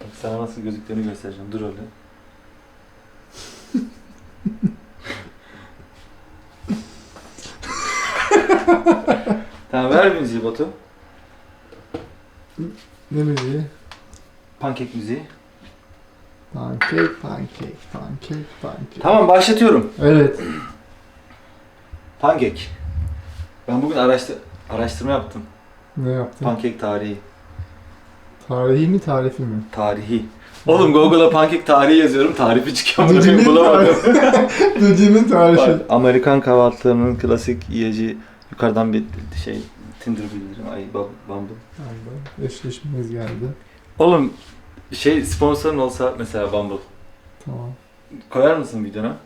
Bak sana nasıl gözüktüğünü göstereceğim. Dur öyle. tamam ver müziği Batu. Ne müziği? Pankek müziği. Pancake, pancake, pancake, pancake. Tamam başlatıyorum. Evet. Pankek. Ben bugün araştır araştırma yaptım. Ne yaptın? Pankek tarihi. Tarihi mi, tarifi mi? Tarihi. Oğlum Google'a pankek tarihi yazıyorum. Tarifi çıkıyor. Bunu ben bulamadım. Düdüğünün tarifi. Bak, Amerikan kahvaltılarının klasik yiyeci yukarıdan bir şey Tinder bildirim. Ay Bumble. Tamam, Eşleşmemiz geldi. Oğlum şey sponsorun olsa mesela Bumble. Tamam. Koyar mısın videona?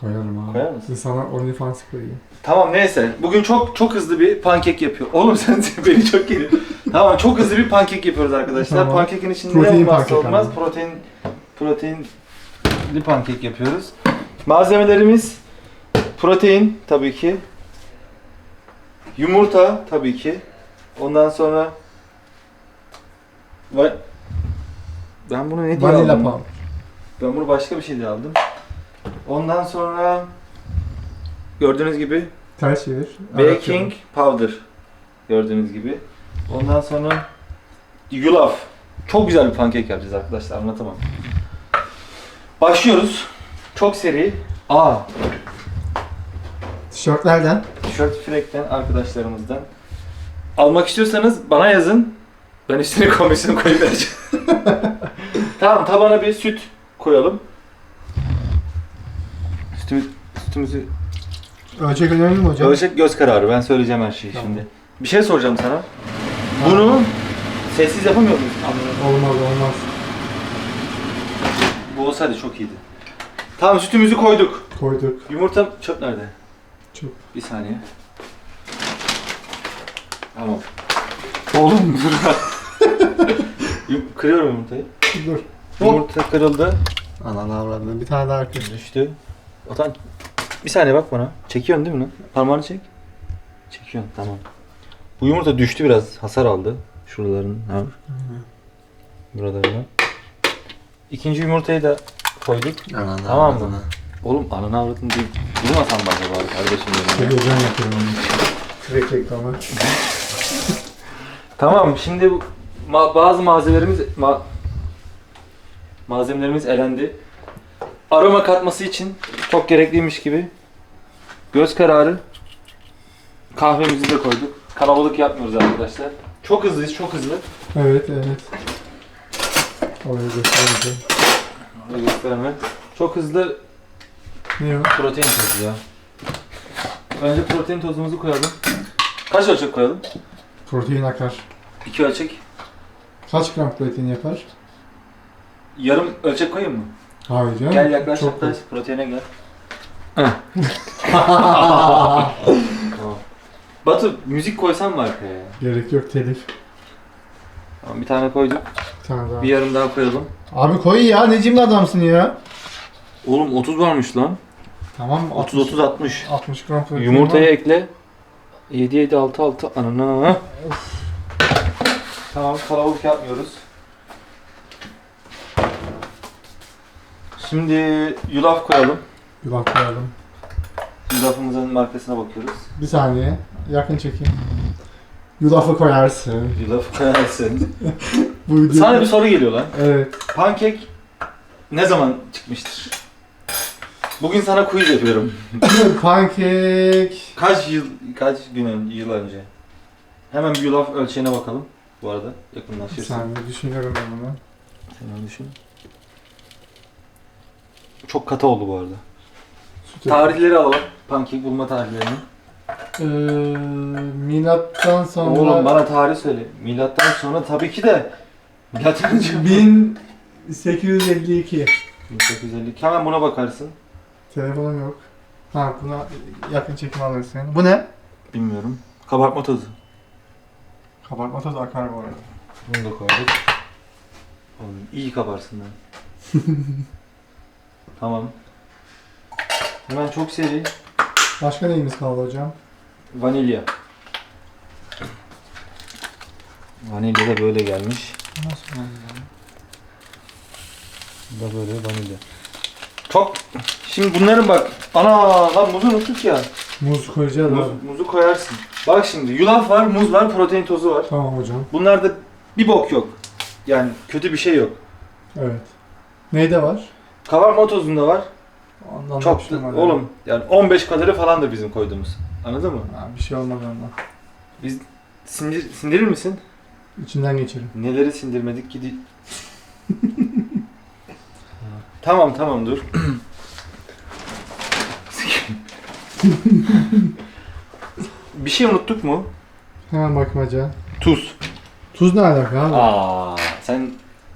Koyarım abi. Koyar mısın? Sana OnlyFans koyayım. Tamam neyse. Bugün çok çok hızlı bir pankek yapıyor. Oğlum sen beni çok geliyor. Tamam çok hızlı bir pankek yapıyoruz arkadaşlar. Tamam. Pankekin içinde Protein olmazsa pankek olmaz. abi. Protein proteinli pankek yapıyoruz. Malzemelerimiz protein tabii ki. Yumurta tabii ki. Ondan sonra Va- ben bunu ne diye Vanilla aldım? powder. Ben bunu başka bir şey diye aldım. Ondan sonra gördüğünüz gibi Ters çevir. baking powder gördüğünüz gibi. Ondan sonra yulaf. Çok güzel bir pankek yapacağız arkadaşlar anlatamam. Başlıyoruz. Çok seri. Aa, Tişörtlerden. tişört frekten arkadaşlarımızdan. Almak istiyorsanız bana yazın. Ben üstüne komisyon koyup vereceğim. tamam tabana bir süt koyalım. Sütümüz, sütümüzü Ölçek önemli mi hocam? Ölçek göz kararı. Ben söyleyeceğim her şeyi Tamam. şimdi. Bir şey soracağım sana. Bunu sessiz yapamıyor muyuz? Olmaz olmaz. Bu olsaydı çok iyiydi. Tamam sütümüzü koyduk. Koyduk. Yumurta çöp nerede? Çöp. Bir saniye. Tamam. Oğlum dur. Yum- Kırıyorum yumurtayı. Dur. Yumurta kırıldı. Ananı avradını. Bir tane daha arkadaş. Düştü. Otan bir saniye bak bana. Çekiyorsun değil mi lan? Parmağını çek. Çekiyorsun tamam. Bu yumurta düştü biraz. Hasar aldı. Şuraların. Ha. Buralarına. İkinci yumurtayı da koyduk. Ananı Tamam mı? Oğlum ananı avradını değil. Durmasan bak acaba kardeşim benim. ya. Televizyon yapıyorum onu. Reklamı. Tamam şimdi bu- ma- bazı malzemelerimiz ma- malzemelerimiz elendi. Aroma katması için çok gerekliymiş gibi göz kararı kahvemizi de koyduk. Kalabalık yapmıyoruz arkadaşlar. Çok hızlıyız, çok hızlı. Evet evet. Oraya göstereceğim. Orada gösterme. Çok hızlı Ne o? protein tozu ya. Önce protein tozumuzu koyalım. Kaç ölçek koyalım? Protein akar. 2 ölçek. Kaç gram protein yapar? Yarım ölçek koyayım mı? Hayır canım. Gel yaklaş Çok yaklaş. Proteine gel. Batu müzik koysan mı arkaya ya? Gerek yok telif. Tamam, bir tane koyduk. Bir tane daha. Bir yarım daha koyalım. Abi koy ya ne cimri adamsın ya. Oğlum 30 varmış lan. Tamam 30 30 60. 60 gram protein Yumurtayı ekle. 7 7 6 6 anana. Tamam kalabalık yapmıyoruz. Şimdi yulaf koyalım. Yulaf koyalım. Yulafımızın markasına bakıyoruz. Bir saniye. Yakın çekeyim. Yulafı koyarsın. Yulaf koyarsın. Bu video... Sana bir soru geliyor lan. Evet. Pankek ne zaman çıkmıştır? Bugün sana quiz yapıyorum. Pankek. Kaç yıl, kaç gün önce, yıl önce? Hemen bir yulaf ölçeğine bakalım. Bu arada yakınlaşırsın. saniye düşünüyorum ben bunu. Sen düşün. Çok katı oldu bu arada. Süt Tarihleri alalım. Pankek bulma tarihlerini. Ee, milattan sonra... Oğlum bana tarih söyle. Milattan sonra tabii ki de Milattan önce 1852. 1852. Hemen buna bakarsın. Telefonum yok. Ha buna yakın çekim alırsın. Bu ne? Bilmiyorum. Kabartma tozu. Kabartma tozu akar bu arada. Bunu da koyduk. Oğlum iyi kabarsın lan. tamam. Hemen çok seri. Başka neyimiz kaldı hocam? Vanilya. Vanilya da böyle gelmiş. Nasıl yani? Bu da böyle vanilya. Çok. Şimdi bunların bak. Ana lan muzu unuttuk ya. Muz koyacağız Muz, abi. muzu koyarsın. Bak şimdi yulaf var, muz var, protein tozu var. Tamam hocam. Bunlarda bir bok yok. Yani kötü bir şey yok. Evet. Neyde var? Kabarma tozunda var. Ondan da Çok bir şey oğlum yani 15 kalori falandır bizim koyduğumuz. Anladın mı? Ha, bir şey olmaz ondan. Biz sindir, sindirir misin? İçinden geçirin. Neleri sindirmedik ki di- tamam tamam dur. bir şey unuttuk mu? Hemen bakmaca. Tuz. Tuz ne alaka abi? Aa, sen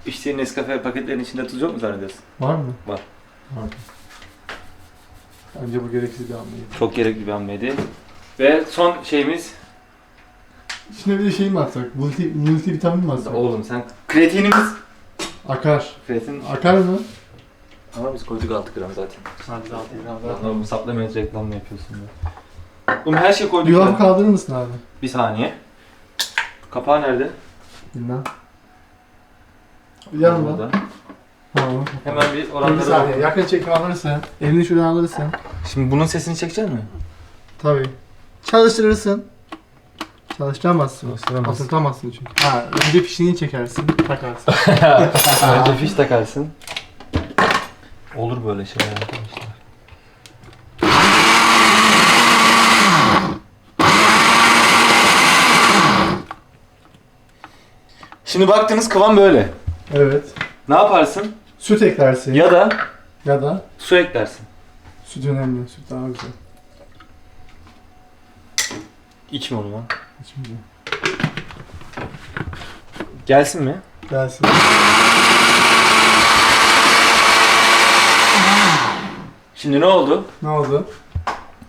içtiğin Nescafe paketlerinin içinde tuz yok mu zannediyorsun? Var mı? Var. Var. Bence bu gereksiz bir hamleydi. Çok gerekli bir hamleydi. Ve son şeyimiz İçine bir de şey mi atsak? Multi, multivitamin mi atsak? oğlum sen kreatinimiz Akar. kreatin Akar mı? ama biz koyduk 6 gram zaten. Hadi altı Lan oğlum supplement reklamını yapıyorsun be. Oğlum her şey koyduk. Yulaf ya. kaldırır mısın abi? Bir saniye. Kapağı nerede? Bilmem. Yanında. Burada. Tamam. Hemen bir Bir saniye. Yakın çekim alırsan. Elini şuradan alırsan. Şimdi bunun sesini çekecek mi? Tabii. Çalıştırırsın. Çalıştıramazsın. Çalıştıramazsın. Oturtamazsın çünkü. Ha, önce fişini çekersin, takarsın. Önce fiş takarsın. Olur böyle şeyler arkadaşlar. Şimdi baktığınız kıvam böyle. evet. Ne yaparsın? Süt eklersin. Ya, da ya da su eklersin. süt önemli. Süt daha güzel. İçme onu lan. Şimdi Gelsin mi? gelsin. Şimdi ne oldu? Ne oldu?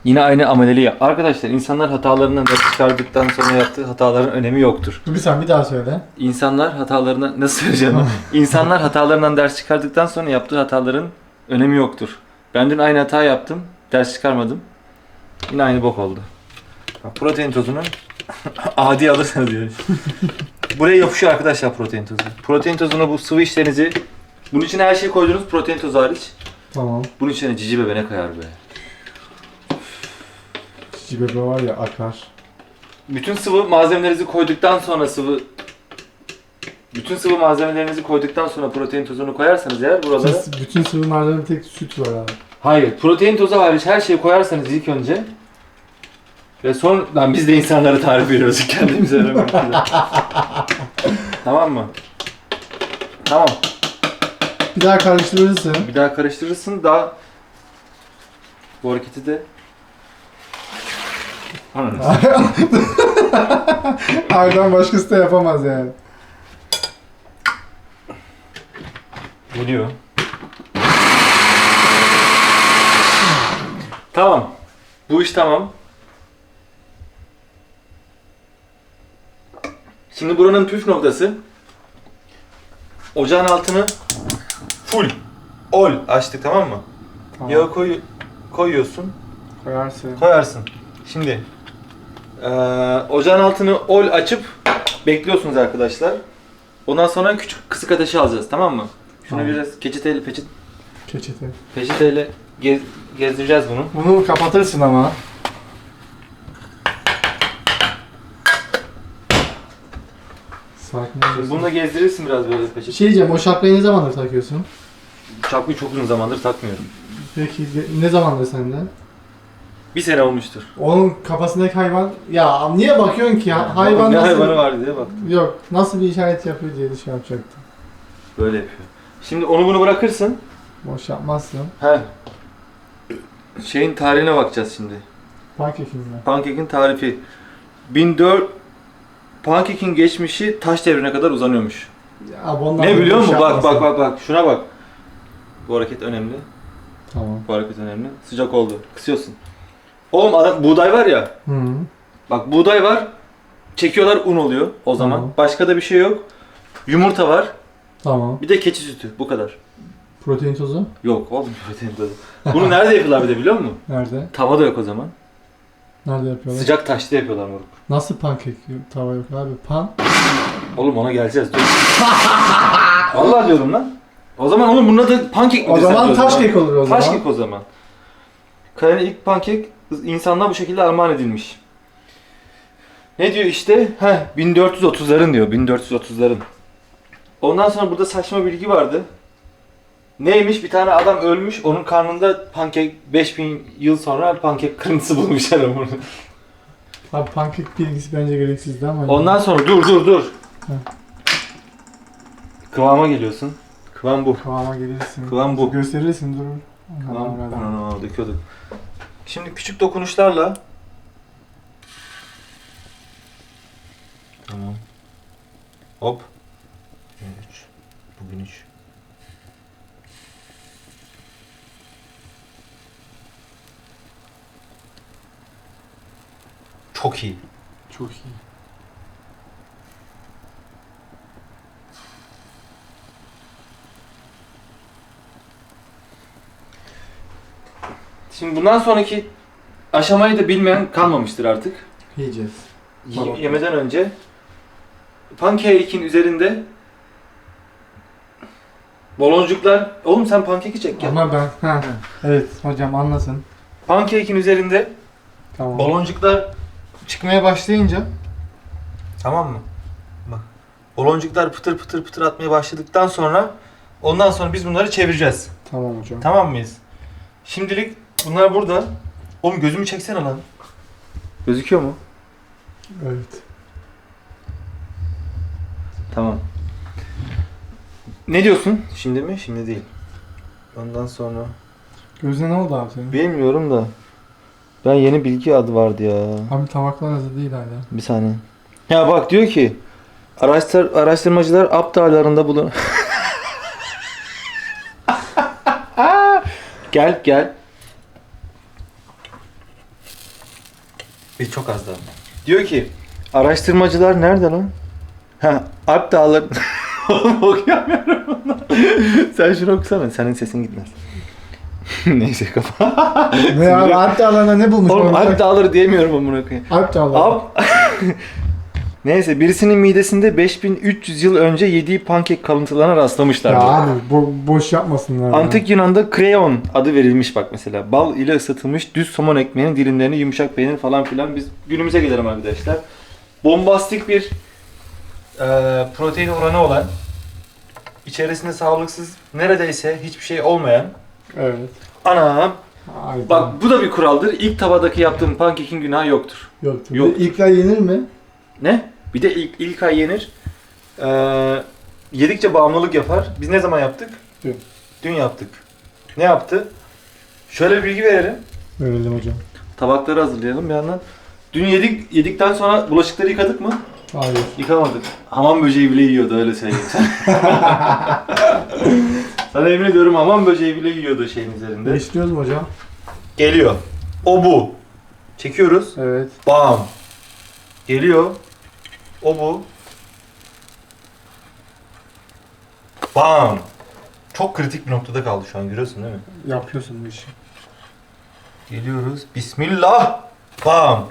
Yine aynı ameleli yap. Arkadaşlar insanlar hatalarından ders çıkardıktan sonra yaptığı hataların önemi yoktur. Bir sen bir daha söyle. İnsanlar hatalarına nasıl söyleyeceğim? İnsanlar hatalarından ders çıkardıktan sonra yaptığı hataların önemi yoktur. Ben dün aynı hata yaptım. Ders çıkarmadım. Yine aynı bok oldu. Bak, protein tozunu adi alırsanız diyor. Buraya yapışıyor arkadaşlar protein tozu. Protein tozunu bu sıvı işlerinizi bunun içine her şeyi koydunuz protein tozu hariç. Tamam. Bunun içine cici bebe ne kayar be. Cici bebe var ya akar. Bütün sıvı malzemelerinizi koyduktan sonra sıvı bütün sıvı malzemelerinizi koyduktan sonra protein tozunu koyarsanız eğer buralara Bütün, bütün sıvı malzeme tek süt var abi. Hayır, protein tozu hariç her şeyi koyarsanız ilk önce ve son lan biz de insanlara tarif veriyoruz kendimize. Tamam mı? Tamam. Bir daha karıştırırsın. Bir daha karıştırırsın daha bu hareketi de Anladın. Aydan başkası da yapamaz yani. Geliyor. Tamam. Bu iş tamam. Şimdi buranın püf noktası ocağın altını full ol açtık tamam mı? Tamam. Yağı koy, koyuyorsun, Koyarsın. koyarsın. Şimdi eee, ocağın altını ol açıp bekliyorsunuz arkadaşlar. Ondan sonra küçük kısık ateşe alacağız tamam mı? Şunu Tamam. biraz keçeteyle peçet, Peçete. peçeteyle gez, gezdireceğiz bunu. Bunu kapatırsın ama. Sakin bunu da gezdirirsin biraz böyle peçete. şey diyeceğim, o şapkayı ne zamandır takıyorsun? Çakmayı çok uzun zamandır takmıyorum. Peki ne- ne zamandır sende? Bir sene olmuştur. Onun kafasındaki hayvan... Ya niye bakıyorsun ki ya? Hayvan ne nasıl... hayvanı var diye baktım. Yok, nasıl bir işaret yapıyor diye şey yapacaktım. Böyle yapıyor. Şimdi onu bunu bırakırsın. Boş yapmazsın. He. Şeyin tarihine bakacağız şimdi. Pankekim mi? Pancake'in tarifi. 1004 Pancake'in geçmişi taş devrine kadar uzanıyormuş. Ya bundan ne biliyor boş musun? Bak bak bak bak. Şuna bak. Bu hareket önemli. Tamam. Bu hareket önemli. Sıcak oldu. Kısıyorsun. Oğlum adam buğday var ya. Hı. Bak buğday var. Çekiyorlar un oluyor o zaman. Tamam. Başka da bir şey yok. Yumurta var. Tamam. Bir de keçi sütü. Bu kadar. Protein tozu? Yok oğlum protein tozu. Bunu nerede yapıyorlar bir de biliyor musun? Nerede? Tavada yok o zaman. Nerede yapıyorlar? Sıcak taşta yapıyorlar moruk. Nasıl pankek tava yok abi? Pan? Oğlum ona geleceğiz dur. Vallahi diyorum lan. O zaman onun bunun adı pankek mi O desem zaman diyorsun taş lan? kek olur o zaman. Taş kek o zaman. Kayanın ilk pankek insanlığa bu şekilde armağan edilmiş. Ne diyor işte? Heh 1430'ların diyor 1430'ların. Ondan sonra burada saçma bilgi vardı. Neymiş? Bir tane adam ölmüş. Onun karnında pankek 5000 yıl sonra pankek kırıntısı bulmuşlar bunu. Abi pankek bilgisi bence gereksizdi ama. Ondan sonra dur dur dur. Hı. Kıvama geliyorsun. Kıvam bu. Kıvama gelirsin. Kıvam bu. Gösterirsin dur. Ana, döküyorduk. Şimdi küçük dokunuşlarla Tamam. Hop. 3. Bugün 3. Çok iyi. Çok iyi. Şimdi bundan sonraki aşamayı da bilmeyen kalmamıştır artık. Yiyeceğiz. Y- Tamam. Yemeden önce pankekin üzerinde baloncuklar... Oğlum sen pankeki çek ya. Ama ben ha. Evet hocam anlasın. Pankekin üzerinde Tamam. baloncuklar çıkmaya başlayınca tamam mı? Bak. Baloncuklar pıtır pıtır pıtır atmaya başladıktan sonra ondan sonra biz bunları çevireceğiz. Tamam hocam. Tamam mıyız? Şimdilik bunlar burada. Oğlum gözümü çeksene lan. Gözüküyor mu? Evet. Tamam. Ne diyorsun? Şimdi mi? Şimdi değil. Ondan sonra Gözüne ne oldu abi senin? bilmiyorum da ben yeni bilgi adı vardı ya. Abi tabaklar hazır değil hala. Bir saniye. Ya bak diyor ki araştır, araştırmacılar Alp dağlarında bulun. gel gel. Bir çok az daha. Diyor ki araştırmacılar nerede lan? Ha Alp dağları. Oğlum okuyamıyorum bunu. Sen şunu okusana. Senin sesin gitmez. Neyse kapat. ne abi Alp dağlarında ne bulmuş? Oğlum Onu Alp dağları diyemiyorum amına koyayım. Alp dağları. Ab Neyse birisinin midesinde 5300 yıl önce yediği pankek kalıntılarına rastlamışlar. Ya abi bo- boş yapmasınlar. ya. Antik Yunan'da kreon adı verilmiş bak mesela. Bal ile ısıtılmış düz somon ekmeğinin dilimlerini yumuşak peynir falan filan. Biz günümüze gelelim arkadaşlar. Bombastik bir e, protein oranı olan, içerisinde sağlıksız neredeyse hiçbir şey olmayan. Evet. Anam. Ay, Bak bu da bir kuraldır. İlk tavadaki yaptığım pankekin günahı yoktur. Yoktur. Yoktur. İlkler yenir mi? Ne? Bir de ilk, ilk ay yenir. Ee, yedikçe bağımlılık yapar. Biz ne zaman yaptık? Dün. Dün yaptık. Ne yaptı? Şöyle bir bilgi verelim. Verelim hocam. Tabakları hazırlayalım bir yandan. Dün yedik, yedikten sonra bulaşıkları yıkadık mı? Hayır. Yıkamadık. Hamam böceği bile yiyordu öyle söyleyeyim. Sana emin ediyorum hamam böceği bile yiyordu şeyin üzerinde. Değiştiriyoruz mu hocam? Geliyor. O bu. Çekiyoruz. Evet. Bam. Geliyor. O bu. Bam. Çok kritik bir noktada kaldı şu an görüyorsun değil mi? Yapıyorsun bu işi. Geliyoruz. Bismillah. Bam.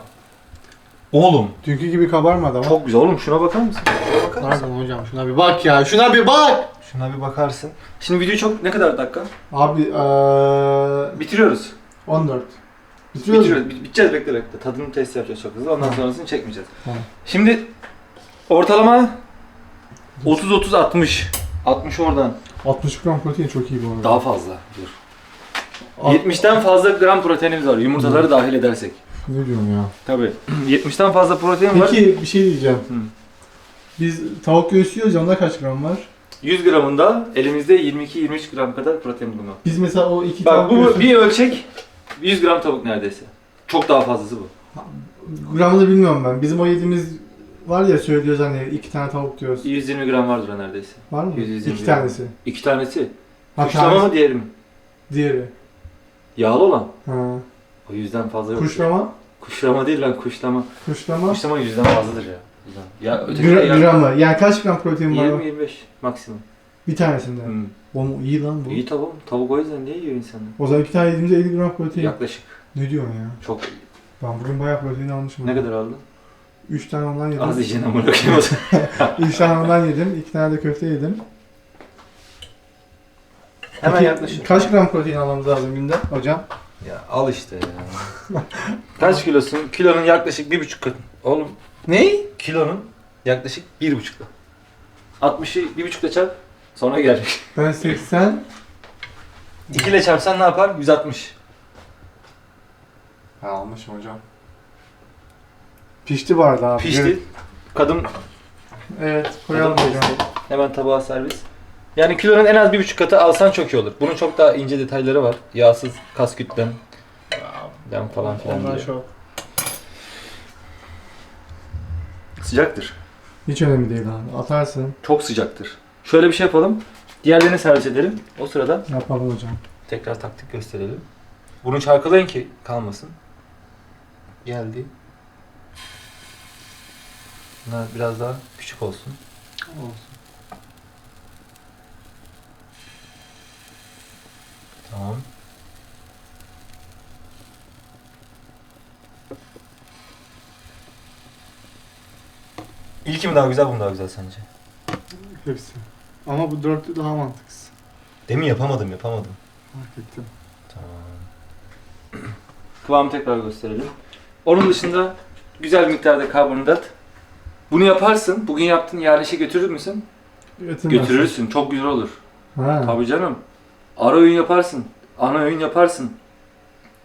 Oğlum. Dünkü gibi kabarmadı ama. Çok güzel. Oğlum şuna bakar mısın? Şuna bakar mısın? Pardon hocam şuna bir bak ya. Şuna bir bak. Şuna bir bakarsın. Şimdi video çok ne kadar dakika? Abi eee Bitiriyoruz. 14. Bitiriyoruz. mu? Bitiriyoruz. Bit- Biteceğiz bekle bekle. Tadını test yapacağız çok hızlı. Ondan sonrasını çekmeyeceğiz. Tamam. Şimdi ortalama 30 30 60. 60 oradan. 60 gram protein çok iyi bu arada. Daha fazla. Dur. Alt- 70'ten fazla gram proteinimiz var. Yumurtaları dahil edersek. Ne diyorum ya? Tabii. 70'ten fazla protein var. Peki bir şey diyeceğim. Hı. Biz tavuk göğsü yiyoruz ya onda kaç gram var? 100 gramında elimizde 22-23 gram kadar protein bulunuyor. Biz mesela o iki Bak tavuk bu göğsü... bir ölçek 100 gram tavuk neredeyse. Çok daha fazlası bu. Gramını bilmiyorum ben. Bizim o yediğimiz var ya söylüyoruz hani iki tane tavuk diyoruz. 120 gram vardır o neredeyse. Var mı? 100-120 İki gram. tanesi. İki tanesi. Ha, Kuşlama tanesi- mı diğeri mi? Diğeri. Yağlı olan. Ha. O yüzden fazla yok. Kuşlama. Kuşlama değil lan kuşlama. Kuşlama. Kuşlama yüzden fazladır ya. Yüzden. Ya öteki de Gra- ya- gramı. Yani kaç gram protein var? o? 20-25 maksimum. Bir tanesinde. Hmm. Oğlum iyi lan bu. İyi tavuk. Tavuk o yüzden niye yiyor insanlar? O zaman iki tane yediğimizde 50 gram protein. Yaklaşık. Ne diyorsun ya? Çok. Ben bugün bayağı protein almışım. Ne kadar aldın? 3 tane ondan yedim. Az yiyeceksin amına koyayım o zaman. 3 tane ondan yedim. 2 tane de köfte yedim. Hemen Peki, yaklaşıyor. Kaç gram protein almamız lazım günde hocam? Ya al işte ya. Kaç kilosun? Kilonun yaklaşık bir buçuk katı. Oğlum Ne? kilonun yaklaşık bir buçukla. 60'ı bir buçukla çarp. Sonra gelecek. Ben 80. 2 ile çarpsan ne yapar? 160. Ha almışım hocam. Pişti bu arada abi. Pişti. Kadın Evet koyalım kadın hocam. Hemen tabağa servis. Yani kilonun en az bir buçuk katı alsan çok iyi olur. Bunun çok daha ince detayları var. Yağsız kas kütlen den falan filan Ondan diye. çok. Sıcaktır. Hiç önemli değil abi. Atarsın. Çok sıcaktır. Şöyle bir şey yapalım. Diğerlerini servis edelim. O sırada Yapalım hocam. tekrar taktik gösterelim. Bunu çarkılayın ki kalmasın. Geldi. Bunlar biraz daha küçük olsun. Tamam. İlki mi daha güzel, bu mu daha güzel sence? Hepsi. Ama bu dörtlü daha mantıksız. Demin yapamadım, yapamadım. Fark ettim. Tamam. Kıvamı tekrar gösterelim. Onun dışında güzel miktarda karbonhidrat. Bunu yaparsın. Bugün yaptın, yarın işe götürür müsün? Götürmez. Götürürsün. Çok güzel olur. Ha. Tabii canım. Ara öğün yaparsın. Ana öğün yaparsın.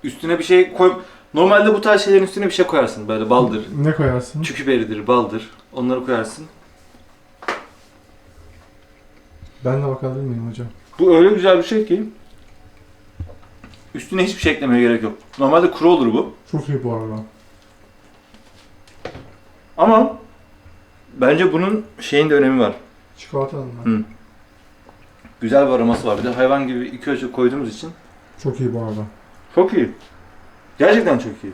Üstüne bir şey koy. Normalde bu tarz şeylerin üstüne bir şey koyarsın. Böyle baldır, Ne koyarsın? çükü biberidir, baldır. Onları koyarsın. Ben de bakabilir miyim hocam? Bu öyle güzel bir şey ki üstüne hiçbir şey eklemeye gerek yok. Normalde kuru olur bu. Çok iyi bu arada. Ama bence bunun şeyin de önemi var. Çikolatanın mı? Hı. Güzel bir aroması var. Bir de hayvan gibi iki ölçü koyduğumuz için Çok iyi bu arada. çok iyi. Gerçekten çok iyi.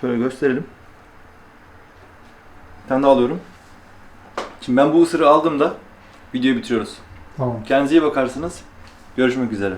Şöyle gösterelim. Bir tane daha alıyorum. Şimdi ben bu ısırığı aldığımda videoyu bitiriyoruz. Tamam. Kendinize iyi bakarsınız. Görüşmek üzere.